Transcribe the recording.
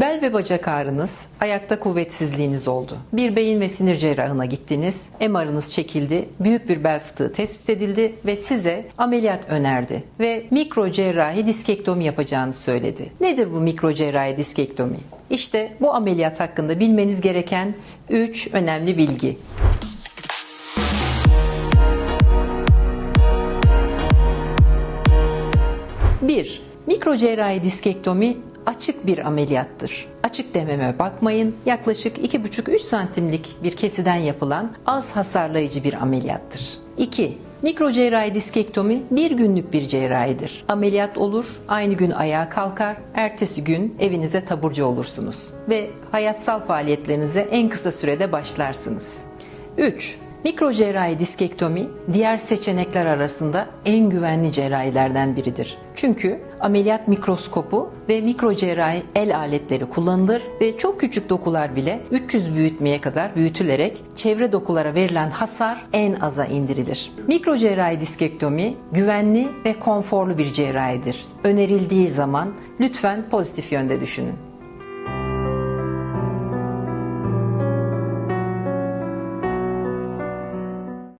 Bel ve bacak ağrınız, ayakta kuvvetsizliğiniz oldu. Bir beyin ve sinir cerrahına gittiniz, MR'ınız çekildi, büyük bir bel fıtığı tespit edildi ve size ameliyat önerdi ve mikro cerrahi diskektomi yapacağını söyledi. Nedir bu mikro cerrahi diskektomi? İşte bu ameliyat hakkında bilmeniz gereken 3 önemli bilgi. Bir, Mikro cerrahi diskektomi açık bir ameliyattır. Açık dememe bakmayın. Yaklaşık 2,5-3 santimlik bir kesiden yapılan az hasarlayıcı bir ameliyattır. 2. Mikro cerrahi diskektomi bir günlük bir cerrahidir. Ameliyat olur, aynı gün ayağa kalkar, ertesi gün evinize taburcu olursunuz ve hayatsal faaliyetlerinize en kısa sürede başlarsınız. 3. Mikro cerrahi diskektomi diğer seçenekler arasında en güvenli cerrahilerden biridir. Çünkü ameliyat mikroskopu ve mikro cerrahi el aletleri kullanılır ve çok küçük dokular bile 300 büyütmeye kadar büyütülerek çevre dokulara verilen hasar en aza indirilir. Mikro cerrahi diskektomi güvenli ve konforlu bir cerrahidir. Önerildiği zaman lütfen pozitif yönde düşünün.